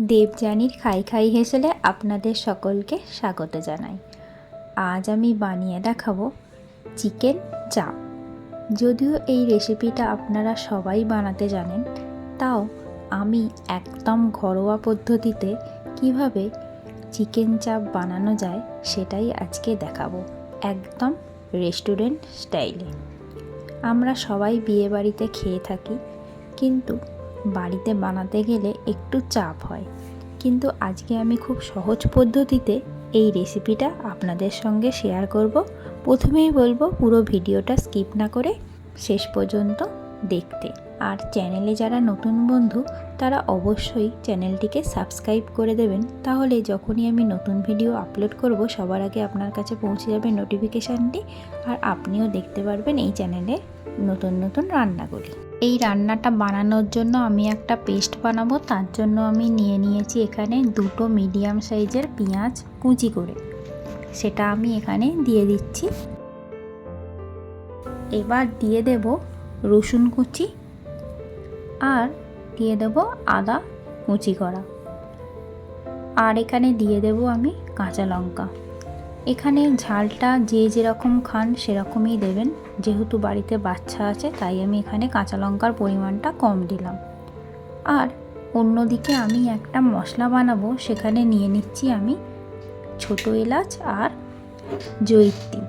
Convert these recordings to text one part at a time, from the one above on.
দেবযানীর খাই খাই হেসেলে আপনাদের সকলকে স্বাগত জানাই। আজ আমি বানিয়ে দেখাবো চিকেন চাপ। যদিও এই রেসিপিটা আপনারা সবাই বানাতে জানেন, তাও আমি একদম ঘরোয়া পদ্ধতিতে কীভাবে চিকেন চাপ বানানো যায় সেটাই আজকে দেখাবো একদম রেস্টুরেন্ট স্টাইলে। আমরা সবাই বিয়েবাড়িতে খেয়ে থাকি, কিন্তু বাড়িতে বানাতে গেলে একটু চাপ হয়। কিন্তু আজকে আমি খুব সহজ পদ্ধতিতে এই রেসিপিটা আপনাদের সঙ্গে শেয়ার করব। প্রথমেই বলব, পুরো ভিডিওটা স্কিপ না করে শেষ পর্যন্ত দেখতে। আর চ্যানেলে যারা নতুন বন্ধু, তারা অবশ্যই চ্যানেলটিকে সাবস্ক্রাইব করে দেবেন। তাহলে যখনই আমি নতুন ভিডিও আপলোড করব, সবার আগে আপনার কাছে পৌঁছে যাবে নোটিফিকেশানটি আর আপনিও দেখতে পারবেন এই চ্যানেলে নতুন নতুন রান্না করি। এই রান্নাটা বানানোর জন্য আমি একটা পেস্ট বানাবো, তার জন্য আমি নিয়ে নিয়েছি এখানে দুটো মিডিয়াম সাইজের পেঁয়াজ কুচি করে। সেটা আমি এখানে দিয়ে দিচ্ছি। এবার দিয়ে দেব রসুন কুচি আর দিয়ে দেব আদা কুচি করা। আর এখানে দিয়ে দেব আমি কাঁচা লঙ্কা। এখানে ঝালটা যে যেরকম খান সেরকমই দেবেন। যেহেতু বাড়িতে বাচ্চা আছে, তাই আমি এখানে কাঁচা লঙ্কার পরিমাণটা কম দিলাম। আর অন্যদিকে আমি একটা মশলা বানাবো, সেখানে নিয়ে নিচ্ছি আমি ছোটো এলাচ আর জৈত্রী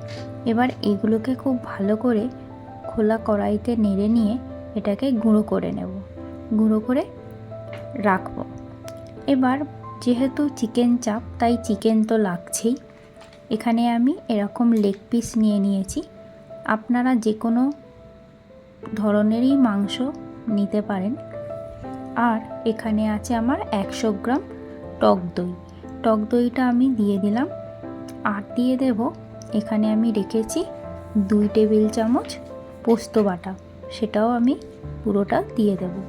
এবার এগুলোকে খুব ভালো করে খোলা কড়াইতে নেড়ে নিয়ে এটাকে গুঁড়ো করে নেব। গুঁড়ো করে রাখব। এবার যেহেতু চিকেন চাপ, তাই চিকেন তো লাগছেই। এখানে আমি এরকম লেগ পিস নিয়ে নিয়েছি। আপনারা যে কোনো ধরনেরই মাংস নিতে পারেন। আর এখানে আছে আমার একশো গ্রাম টক দই। টক দইটা আমি দিয়ে দিলাম। আর দিয়ে দেব, এখানে আমি রেখেছি দুই টেবিল চামচ পোস্ত বাটা। সেটাও আমি পুরোটা দিয়ে দেব।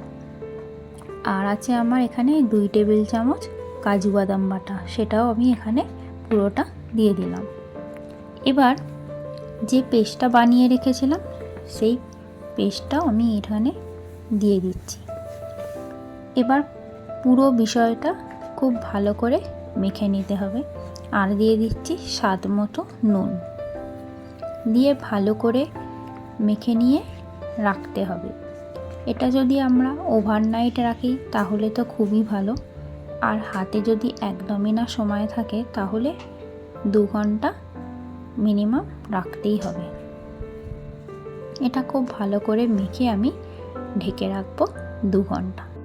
আর আছে আমার এখানে দুই টেবিল চামচ কাজু বাদাম বাটা। সেটাও আমি এখানে পুরোটা দিয়ে দিলাম। এবার যে পেস্টটা বানিয়ে রেখেছিলাম, সেই পেস্টটাও আমি এখানে দিয়ে দিচ্ছি। এবার পুরো বিষয়টা খুব ভালো করে মেখে নিতে হবে। আর দিয়ে দিচ্ছি স্বাদ মতো নুন। দিয়ে ভালো করে মেখে নিয়ে রাখতে হবে। এটা যদি আমরা ওভারনাইট রাখি, তাহলে তো খুবই ভালো। আর হাতে যদি একদমই না সময় থাকে, তাহলে দু ঘণ্টা মিনিমাম রাখতেই হবে। এটা খুব ভালো করে মেখে আমি ঢেকে রাখব দু ঘণ্টা।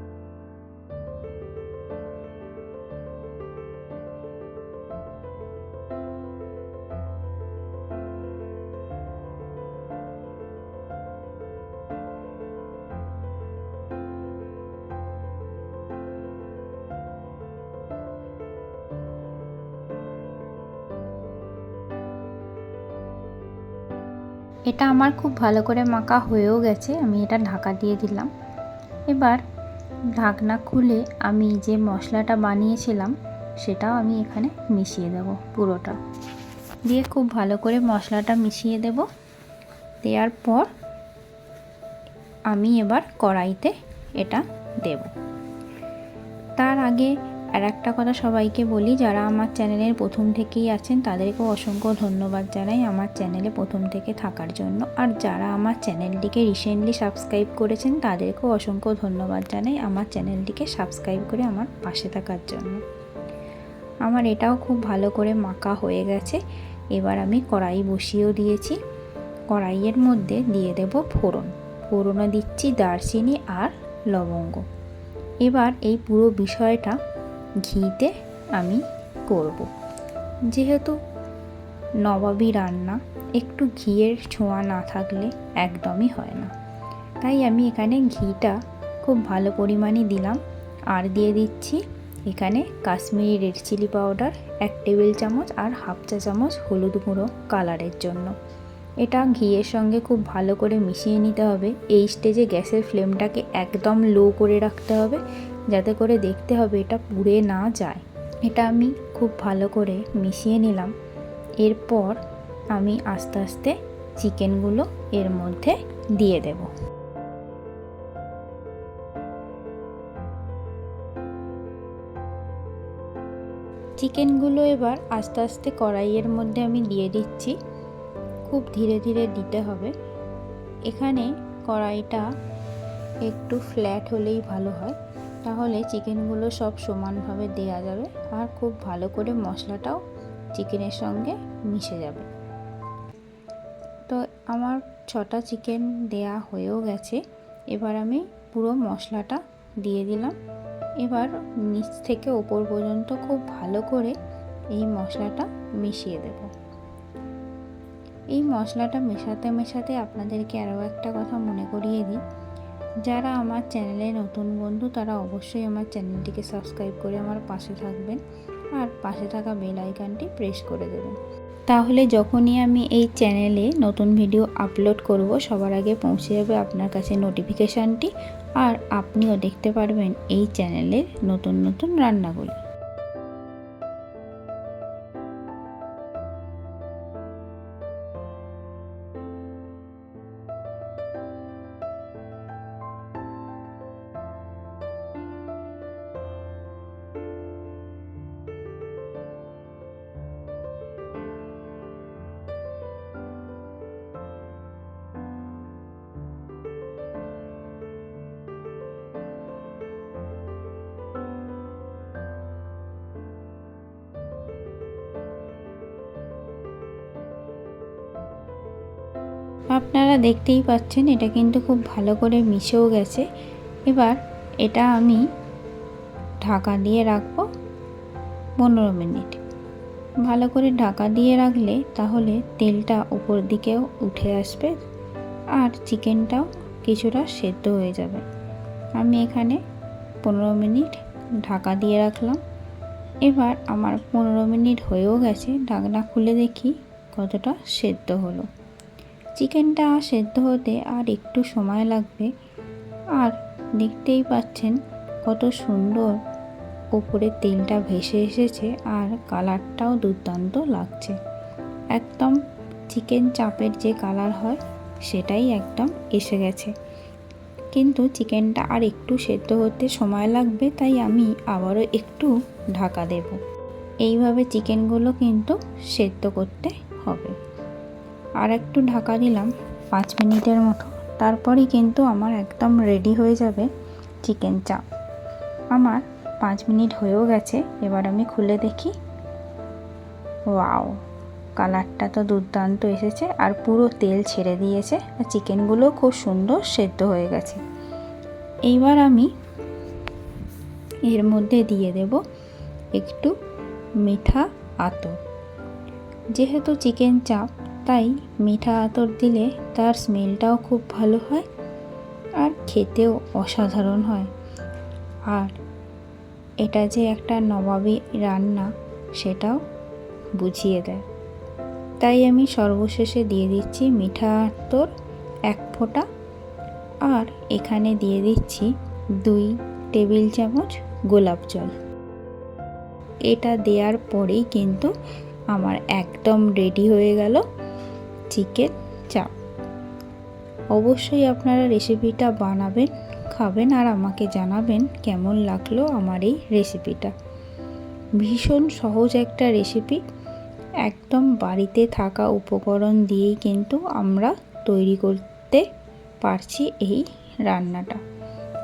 এটা আমার খুব ভালো করে মাখা হয়েও গেছে, আমি এটা ঢাকা দিয়ে দিলাম। এবার ঢাকনা খুলে আমি যে মশলাটা বানিয়েছিলাম, সেটাও আমি এখানে মিশিয়ে দেব পুরোটা। দিয়ে খুব ভালো করে মশলাটা মিশিয়ে দেব। দেওয়ার পর আমি এবার কড়াইতে এটা দেব। তার আগে আর একটা কথা সবাইকে বলি, যারা আমার চ্যানেলের প্রথম থেকেই আছেন, তাদেরকেও অসংখ্য ধন্যবাদ জানাই আমার চ্যানেলে প্রথম থেকে থাকার জন্য। আর যারা আমার চ্যানেলটিকে রিসেন্টলি সাবস্ক্রাইব করেছেন, তাদেরকেও অসংখ্য ধন্যবাদ জানাই আমার চ্যানেলটিকে সাবস্ক্রাইব করে আমার পাশে থাকার জন্য। আমার এটাও খুব ভালো করে মাখা হয়ে গেছে। এবার আমি কড়াই বসিয়েও দিয়েছি। কড়াইয়ের মধ্যে দিয়ে দেব ফোড়ন। ফোড়নে দিচ্ছি দারচিনি আর লবঙ্গ। এবার এই পুরো বিষয়টা ঘিতে আমি করব। যেহেতু নবাবী রান্না একটু ঘিয়ের ছোঁয়া না থাকলে একদমই হয় না। তাই আমি এখানে ঘিটা খুব ভালো পরিমাণে দিলাম। আর দিয়ে দিচ্ছি এখানে কাশ্মীরি রেড চিলি পাউডার, এক টেবিল চামচ আর হাফ চা চামচ হলুদ গুঁড়ো কালারের জন্য। এটা ঘিয়ের সঙ্গে খুব ভালো করে মিশিয়ে নিতে হবে। এই স্টেজে গ্যাসের ফ্লেমটাকে একদম লো করে রাখতে হবে। যাতে করে দেখতে হবে এটা পুড়ে না যায়। এটা আমি খুব ভালো করে মিশিয়ে নিলাম। এরপর আমি আস্তে আস্তে চিকেনগুলো এর মধ্যে দিয়ে দেব। চিকেনগুলো এবার আস্তে আস্তে কড়াইয়ের মধ্যে আমি দিয়ে দিচ্ছি। খুব ধীরে ধীরে দিতে হবে। এখানে কড়াইটা একটু ফ্ল্যাট হলেই ভালো হয়। তাহলে চিকেনগুলো সব সমানভাবে দেওয়া যাবে আর খুব ভালো করে মশলাটাও চিকেনের সঙ্গে মিশে যাবে। তো আমার ছটা চিকেন দেয়া হয়েও গেছে। এবার আমি পুরো মশলাটা দিয়ে দিলাম। এবার নিচ থেকে ওপর পর্যন্ত খুব ভালো করে এই মশলাটা মিশিয়ে দেব। এই মশলাটা মেশাতে মেশাতে আপনাদেরকে আরও একটা কথা মনে করিয়ে দিই। যারা আমার চ্যানেলে নতুন বন্ধু, তারা অবশ্যই আমার চ্যানেলটিকে সাবস্ক্রাইব করে আমার পাশে থাকবেন আর পাশে থাকা বেল আইকনটি প্রেস করে দেবেন। তাহলে যখনই আমি এই চ্যানেলে নতুন ভিডিও আপলোড করব, সবার আগে পৌঁছে যাবে আপনার কাছে নোটিফিকেশানটি। আর আপনিও দেখতে পারবেন এই চ্যানেলের নতুন নতুন রান্নাগুলি। আপনারা দেখতেই পাচ্ছেন এটা কিন্তু খুব ভালো করে মিশেও গেছে। এবার এটা আমি ঢাকা দিয়ে রাখব পনেরো মিনিট। ভালো করে ঢাকা দিয়ে রাখলে তাহলে তেলটা উপর দিকেও উঠে আসবে আর চিকেনটাও কিছুটা সেদ্ধ হয়ে যাবে। আমি এখানে পনেরো মিনিট ঢাকা দিয়ে রাখলাম। এবার আমার পনেরো মিনিট হয়েও গেছে। ঢাকনা খুলে দেখি কতটা সেদ্ধ হলো। চিকেনটা সেদ্ধ হতে আর একটু সময় লাগবে। আর দেখতেই পাচ্ছেন কত সুন্দর ওপরে তেলটা ভেসে এসেছে আর কালারটাও দুর্দান্ত লাগছে। একদম চিকেন চাপের যে কালার হয়, সেটাই একদম এসে গেছে। কিন্তু চিকেনটা আর একটু সেদ্ধ হতে সময় লাগবে, তাই আমি আবারও একটু ঢাকা দেব। এইভাবে চিকেনগুলো কিন্তু সেদ্ধ করতে হবে। আর একটু ঢাকা দিলাম পাঁচ মিনিটের মতো। তারপরেই কিন্তু আমার একদম রেডি হয়ে যাবে চিকেন চাপ। আমার পাঁচ মিনিট হয়েও গেছে, এবার আমি খুলে দেখি। ওয়াও, কালারটা তো দুর্দান্ত এসেছে আর পুরো তেল ছেড়ে দিয়েছে। আর চিকেনগুলো খুব সুন্দর সেদ্ধ হয়ে গেছে। এইবার আমি এর মধ্যে দিয়ে দেব একটু মিঠা আতর যেহেতু চিকেন চাপ তাই মিঠা আতর দিলে তার স্মেলটাও খুব ভালো হয় আর খেতেও অসাধারণ হয়। আর এটা যে একটা নবাবী রান্না, সেটাও বুঝিয়ে দেয়। তাই আমি সর্বশেষে দিয়ে দিচ্ছি মিঠা আতর এক ফোঁটা আর এখানে দিয়ে দিচ্ছি দুই টেবিল চামচ গোলাপ জল। এটা দেওয়ার পরেই কিন্তু আমার একদম রেডি হয়ে গেল চিকেন চাপ। অবশ্যই আপনারা রেসিপিটা বানাবেন, খাবেন আর আমাকে জানাবেন কেমন লাগল আমার এই রেসিপিটা। ভীষণ সহজ একটা রেসিপি, একদম বাড়িতে থাকা উপকরণ দিয়েই কিন্তু আমরা তৈরি করতে পারছি এই রান্নাটা।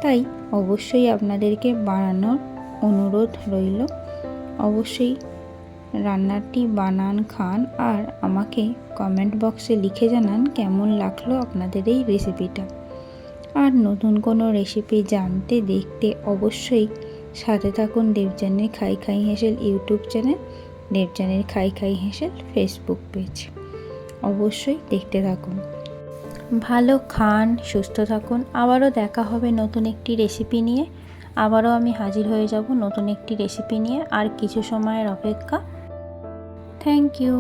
তাই অবশ্যই আপনাদেরকে বানানোর অনুরোধ রইল। অবশ্যই রান্নাটি বানান, খান আর আমাকে কমেন্ট বক্সে লিখে জানান কেমন লাগল আপনাদের এই রেসিপিটা আর নতুন কোনো রেসিপি জানতে, দেখতে অবশ্যই সাথে থাকুন দেবজানের খাই খাই হেসেল ইউটিউব চ্যানেল দেবজানের খাই খাই হেসেল ফেসবুক পেজ অবশ্যই দেখতে থাকুন। ভালো খান, সুস্থ থাকুন। আবারও দেখা হবে নতুন একটি রেসিপি নিয়ে। আবারও আমি হাজির হয়ে যাব নতুন একটি রেসিপি নিয়ে। আর কিছু সময়ের অপেক্ষা থ্যাংক ইউ